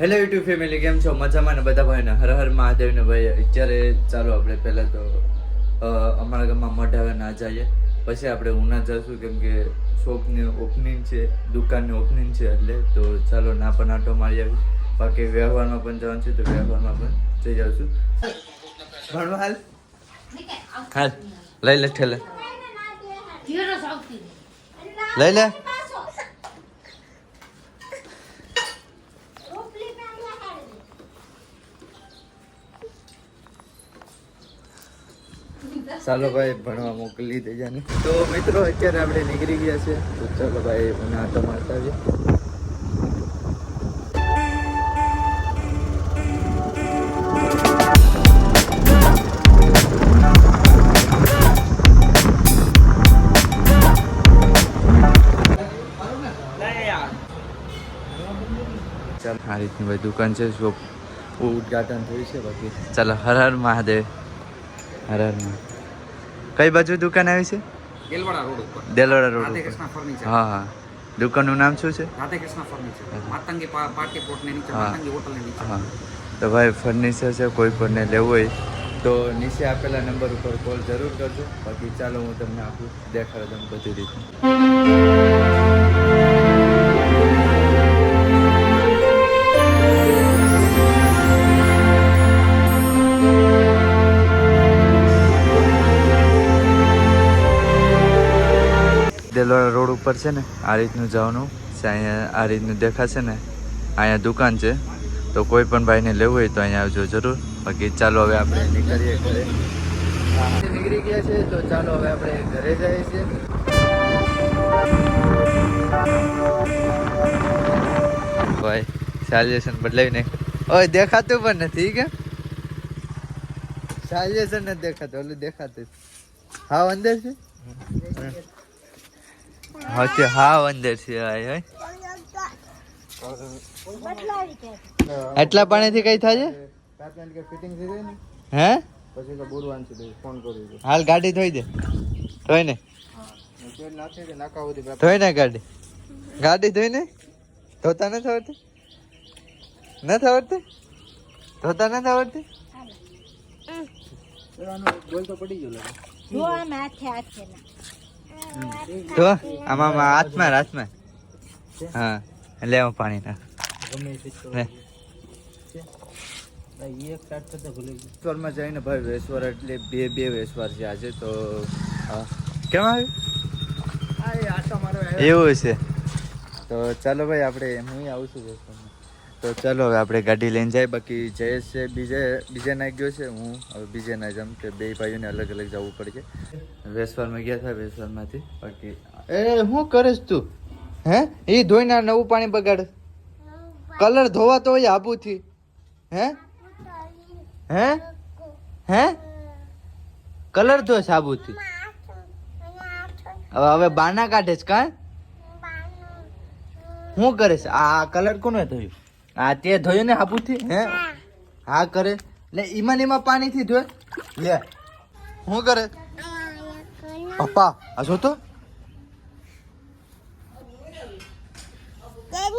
Hello YouTube family કેમ છો? મજામાં ને બધા ભાઈને? હર હર મહાદેવ ને ભાઈ અત્યારે ચાલો આપણે પહેલાં તો અમારા ગામમાં મઢાવે ના જઈએ. પછી આપણે ઉના જશું કેમ કે શોપની ઓપનિંગ છે દુકાનની ઓપનિંગ છે એટલે તો ચાલો ના પણ આટો મારી આવી બાકી વ્યવહારમાં પણ જવાનું છે તો વ્યવહારમાં પણ જઈ આવશું. ભણવા હાલ? હાલ. લઈ લે ઠેલે. લઈ લે. ચાલો ભાઈ, ભણવા મોકલી દેજા ને તો મિત્રો, અત્યારે આપણે નીકળી ગયા છે તો ચાલો ભાઈ, મને આટો મારતા ચાલ, આ રીતની ભાઈ દુકાન છે, શોપ. ઉદઘાટન થયું છે બાકી. ચાલો, હર હર મહાદેવ. હર હર મહાદેવ. કઈ બાજુ દુકાન આવી છે? દેલવાડા રોડ ઉપર. Delwada road Radhe Krishna furniture. હા હા. દુકાનનું નામ શું છે? Radhe Krishna furniture. Matangi party plot ને નીચે. માતંગી હોટલ ને નીચે. હા. તો ભાઈ ફર્નિચર છે કોઈ પણને લેવું હોય તો નીચે આપેલા નંબર ઉપર કોલ જરૂર કરજો. બાકી ચાલો હું તમને આપું દેખાડું તમને બધી રીતે. દેલોડા રોડ ઉપર છે ને, આ રીતનું જવાનું છે, અહીંયા આ રીતનું દેખાશે ને, અહીંયા દુકાન છે. તો કોઈ પણ ભાઈને લેવું હોય તો અહીંયા આવજો જરૂર. બાકી ચાલો હવે આપણે નીકળીએ ઘરે. નીકળી ગયા છે, તો ચાલો હવે આપણે ઘરે જઈએ છીએ. ભાઈ સાલ્યુશન બદલાવી નાખ ઓય, દેખાતું પણ નથી કે સાલ્યુશન નથી દેખાતું, ઓલું દેખાતું હા અંદર છે? હા તે હા અંદર છે આય હે એટલા પાણીથી કઈ થાય છે? ફિટિંગ થઈ હે? પછી તો બોલવાનું છે ફોન કર્યો હાલ ગાડી ધોઈ દે. ધોઈ ને. ધોઈ ને ગાડી. ગાડી ધોઈ ને? ધોતા નથી આવડતી? નથી આવડતી? ધોતા નથી આવડતી? બોલ તો પડી ગયો લાગે. જો આમ. તો આમાં આમાં હાથમાં હાથમાં. હા લે હું પાણી ના વેસવારમાં જઈને ભાઈ વેસવાર એટલે બે બે વેસવાર છે આજે તો. કેમ આવ્યું? એવું છે. તો ચાલો ભાઈ આપણે હું આવું છું વેસવારમાં. તો ચાલો હવે આપણે ગાડી લઈને જાય. બાકી જયેશ છે બીજે બીજે ના ગયો છે. હું હવે બીજે ના જમ કે બે ભાઈઓને અલગ અલગ જવું પડશે. વેસવારમાં ગયા હતા વેસવારમાંથી બાકી એ શું કરીશ તું? હે? એ ધોઈને નવું પાણી બગાડ. કલર ધોવાતો હોય આબુથી. હે? હે? હે? કલર ધો સાબુથી હવે હવે બાના કાઢે છે કાં શું કરીશ? આ કલર કોને ધોયું? આ તે ધોયું ને હાબુથી હે? હા. કરે. લે ઈમાં એમાં પાણીથી ધોય. લે. શું કરે? પપ્પા આ જો તો.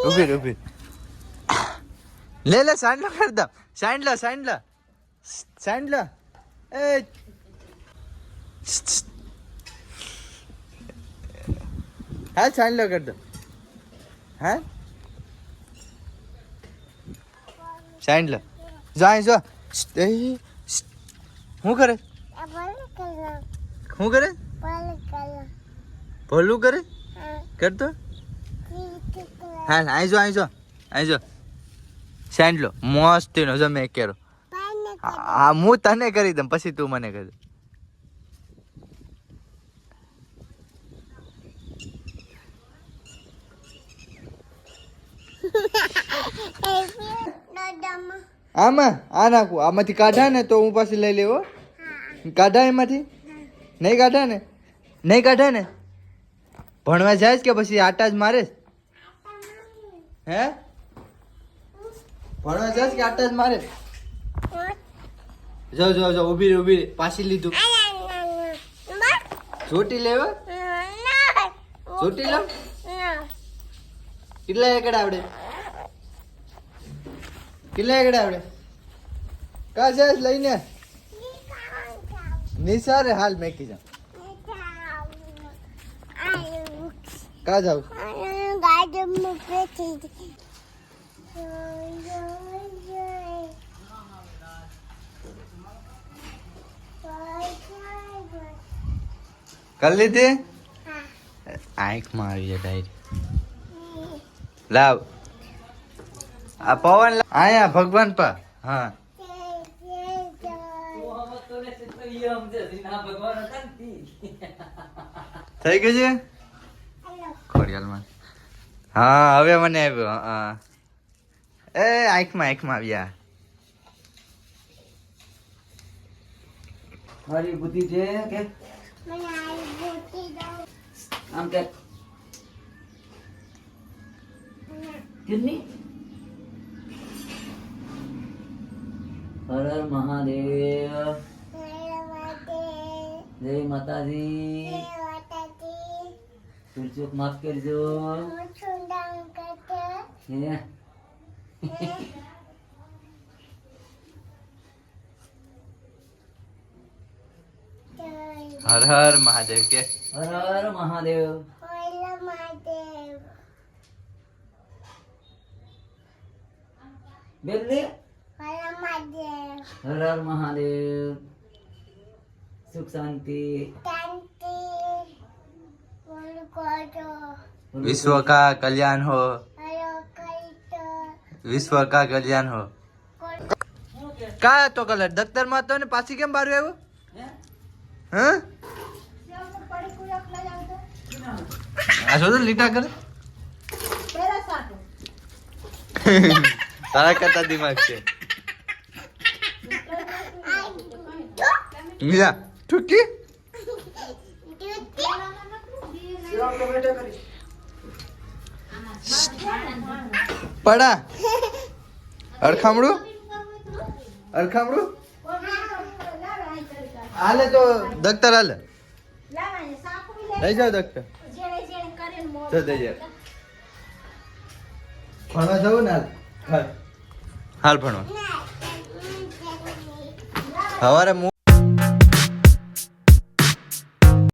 ઊભી ઊભી લે લે સાંડલો કરી દો સાંડલો સાંડલો. સાંડલો. એ. હા સાંડલો કરી દો હા? સાંડલો જાય જો. શું કરે? શું કરે? ભલું કરે? કરતો? હા આઈ જો આઈ જો આઈ જો. સાંડલો મસ્ત નો જો મેં કેરો હા હું તને કરી દઉં પછી તું મને કરી દે આમાં? આ નાખું. આમાંથી કાઢા ને તો હું પાછી લઈ લેવો. કાઢા એમાંથી? નહીં કાઢા ને? નહીં કાઢા ને? ભણવા જાય કે પછી આટા જ મારે હે? ભણવા જાય કે આટા જ મારે જો જો જો ઊભી રે ઊભી રે પાછી લીધું. ચોટી લેવા? ચોટી લો. કેટલા એકડ આવડે? કેટલા એકડા આપણે કા જાય લઈને? નિસારે હાલ મેકી જાવ કા જાવ કરી લીધી? આંખમાં આવી જાય ડાયરી. લાવ. આ પવન. આયા ભગવાન પા. હા. થઈ ગયું છે? ખોડિયાલમાં. હા હવે મને આવ્યો હા એ આંખમાં આંખમાં આવ્યા. મારી બુદ્ધિ છે કે? આમ કે? કિડની? હર હર મહાદેવ. જય માતાજી. તુલચુક માફ કરજો. હે? હર હર મહાદેવ કે. હર હર મહાદેવ. બેલી હર હર મહાદેવ. સુખ શાંતિ. વિશ્વ કા કલ્યાણ હો? વિશ્વ કા કલ્યાણ હો? કા તો કલર? દફતરમાં તો ને પાછી કેમ બાર આવ્યો? હા? આ શું લીટા કરે. તારા કરતા દિમાગ છે. મીરા ઠુકી પડા. અડખામડું અડખામડું હાલે તો દખ્તર હાલે. લઈ જાઓ દખ્તર તો દઈ જાઓ. ભણવા જવું ને હાલ? હાલ. હાલ ભણવા. સવારે